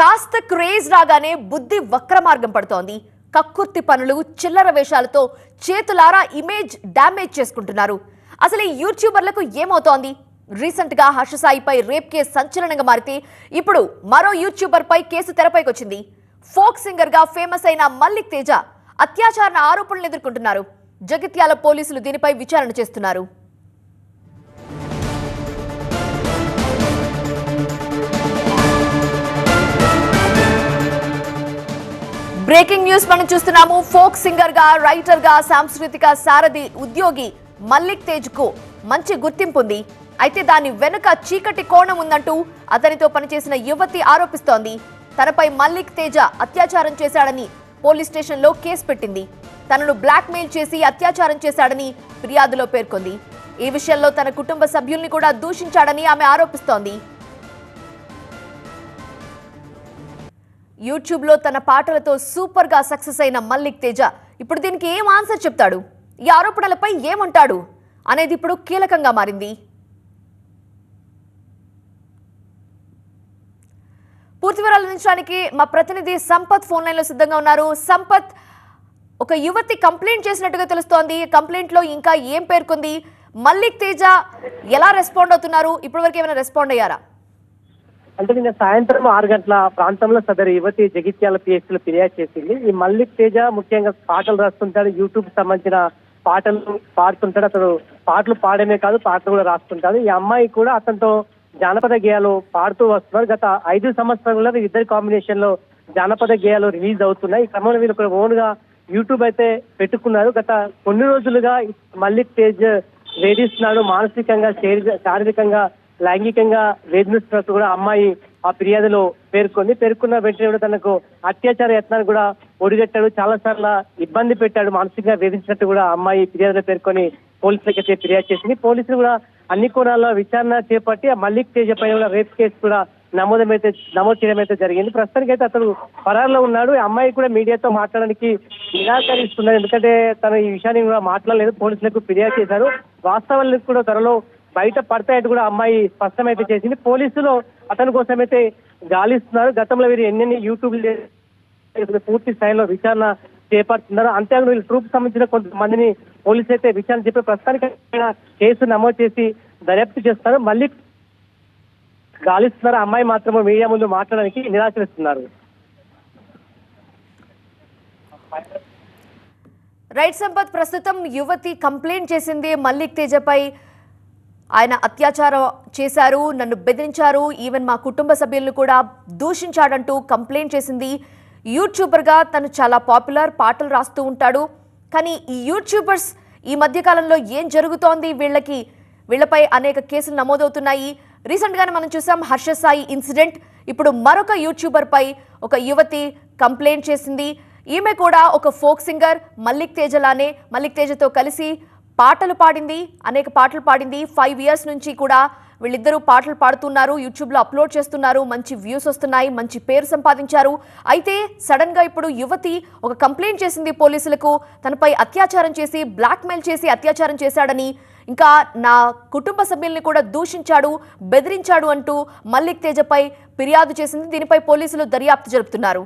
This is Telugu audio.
కాస్త క్రేజ్ రాగానే బుద్ధి వక్ర మార్గం పడుతోంది. కక్కుర్తి పనులు చిల్లర వేషాలతో చేతులారా ఇమేజ్ డ్యామేజ్ చేసుకుంటున్నారు. అసలు ఈ యూట్యూబర్లకు ఏమవుతోంది? రీసెంట్గా హర్షసాయిపై రేప్ కేసు సంచలనంగా మారితే ఇప్పుడు మరో యూట్యూబర్ పై కేసు తెరపైకి వచ్చింది ఫోక్ సింగర్గా ఫేమస్ అయిన మల్లిక్ తేజ అత్యాచార ఆరోపణలు ఎదుర్కొంటున్నారు. జగిత్యాల పోలీసులు దీనిపై విచారణ చేస్తున్నారు. బ్రేకింగ్ న్యూస్ మనం చూస్తున్నాము. ఫోక్ సింగర్గా రైటర్గా సాంస్కృతిక సారథి ఉద్యోగి మల్లిక్ తేజ్కు మంచి గుర్తింపు ఉంది. అయితే దాని వెనుక చీకటి కోణం ఉందంటూ అతనితో పనిచేసిన యువతి ఆరోపిస్తోంది. తనపై మల్లిక్ తేజ అత్యాచారం చేశాడని పోలీస్ స్టేషన్లో కేసు పెట్టింది. తనను బ్లాక్మెయిల్ చేసి అత్యాచారం చేశాడని ఫిర్యాదులో పేర్కొంది. ఈ విషయంలో తన కుటుంబ సభ్యుల్ని కూడా దూషించాడని ఆమె ఆరోపిస్తోంది. యూట్యూబ్లో తన పాటలతో సూపర్గా సక్సెస్ అయిన మల్లిక్ తేజ ఇప్పుడు దీనికి ఏం ఆన్సర్ చెప్తాడు? ఈ ఆరోపణలపై ఏమంటాడు? అనేది ఇప్పుడు కీలకంగా మారింది. పూర్తి వివరాలు అందించడానికి మా ప్రతినిధి సంపత్ ఫోన్ లైన్లో సిద్ధంగా ఉన్నారు. సంపత్ ఒక యువతి కంప్లైంట్ చేసినట్టుగా తెలుస్తోంది. కంప్లైంట్లో ఇంకా ఏం పేర్కొంది? మల్లిక్ తేజ ఎలా రెస్పాండ్ అవుతున్నారు? ఇప్పటివరకు ఏమైనా రెస్పాండ్ అయ్యారా? అంటే నిన్న సాయంత్రం ఆరు గంటల ప్రాంతంలో సదరు యువతి జగిత్యాల పిఎస్సీలో ఫిర్యాదు చేసింది. ఈ మల్లిక్ తేజ ముఖ్యంగా పాటలు రాస్తుంటాడు యూట్యూబ్ సంబంధించిన పాటలు పాడుతుంటాడు. అతడు పాటలు పాడమే కాదు పాటలు కూడా రాస్తుంటాడు. ఈ అమ్మాయి కూడా అతనితో జానపద గేయాలు పాడుతూ వస్తున్నారు. గత ఐదు సంవత్సరాలుగా ఇద్దరు కాంబినేషన్లో జానపద గేయాలు రిలీజ్ అవుతున్నాయి. ఈ క్రమంలో వీళ్ళు కూడా ఓన్గా యూట్యూబ్ అయితే పెట్టుకున్నారు. గత కొన్ని రోజులుగా మల్లిక్ తేజ్ వేధిస్తున్నాడు. మానసికంగా శారీర- శారీరకంగా లైంగికంగా వేధిస్తున్నట్టు కూడా అమ్మాయి ఆ ఫిర్యాదులో పేర్కొంది. పేర్కొన్న వెంటనే కూడా తనకు అత్యాచార యత్నాన్ని కూడా ఒడిగట్టాడు. చాలా సార్లు ఇబ్బంది పెట్టాడు. మానసికంగా వేధించినట్టు కూడా అమ్మాయి ఫిర్యాదులో పేర్కొని పోలీసులకు అయితే ఫిర్యాదు చేసింది. పోలీసులు కూడా అన్ని కోణాల్లో విచారణ చేపట్టి ఆ మల్లిక్ తేజ పైన కూడా రేప్ కేసు కూడా నమోదమైతే నమోదు చేయడం అయితే జరిగింది. ప్రస్తుతానికి అయితే అతను పరారులో ఉన్నాడు. ఈ అమ్మాయి కూడా మీడియాతో మాట్లాడడానికి నిరాకరిస్తున్నారు ఎందుకంటే తను ఈ విషయాన్ని కూడా మాట్లాడలేదు. పోలీసులకు ఫిర్యాదు చేశారు. వాస్తవాలకు కూడా త్వరలో బయట పడతాయంటూ కూడా అమ్మాయి స్పష్టమైతే చేసింది. పోలీసులు అతని కోసం అయితే గాలిస్తున్నారు. గతంలో వీరు ఎన్నెన్ని యూట్యూబ్ పూర్తి స్థాయిలో విచారణ చేపడుతున్నారు. అంతేకాదు వీళ్ళు ట్రూప్ సంబంధించిన కొంతమందిని పోలీసులు అయితే విచారణ చెప్పి ప్రస్తుతానికి కేసు నమోదు చేసి దర్యాప్తు చేస్తారు మళ్ళీ గాలిస్తున్నారు. అమ్మాయి మాత్రమే మీడియా ముందు మాట్లాడడానికి నిరాకరిస్తున్నారు. రైట్ సంపత్ ప్రస్తుతం యువతి కంప్లైంట్ చేసింది. మల్లిక్ తేజపై ఆయన అత్యాచారం చేశారు నన్ను బెదిరించారు ఈవెన్ మా కుటుంబ సభ్యులను కూడా దూషించాడంటూ కంప్లైంట్ చేసింది. యూట్యూబర్గా తను చాలా పాపులర్ పాటలు రాస్తూ ఉంటాడు. కానీ ఈ యూట్యూబర్స్ ఈ మధ్యకాలంలో ఏం జరుగుతోంది? వీళ్ళకి వీళ్ళపై అనేక కేసులు నమోదవుతున్నాయి. రీసెంట్గానే మనం చూసాం హర్ష సాయి ఇన్సిడెంట్. ఇప్పుడు మరొక యూట్యూబర్పై ఒక యువతి కంప్లైంట్ చేసింది. ఈమె కూడా ఒక ఫోక్ సింగర్ మల్లిక్ తేజలానే మల్లిక్ తేజతో కలిసి పాటలు పాడింది అనేక పాటలు పాడింది. ఫైవ్ ఇయర్స్ నుంచి కూడా వీళ్ళిద్దరూ పాటలు పాడుతున్నారు యూట్యూబ్లో అప్లోడ్ చేస్తున్నారు. మంచి వ్యూస్ వస్తున్నాయి మంచి పేరు సంపాదించారు. అయితే సడన్గా ఇప్పుడు యువతి ఒక కంప్లైంట్ చేసింది పోలీసులకు. తనపై అత్యాచారం చేసి బ్లాక్మెయిల్ చేసి అత్యాచారం చేశాడని. ఇంకా నా కుటుంబ సభ్యుల్ని కూడా దూషించాడు బెదిరించాడు అంటూ మల్లిక్ తేజపై ఫిర్యాదు చేసింది. దీనిపై పోలీసులు దర్యాప్తు జరుపుతున్నారు.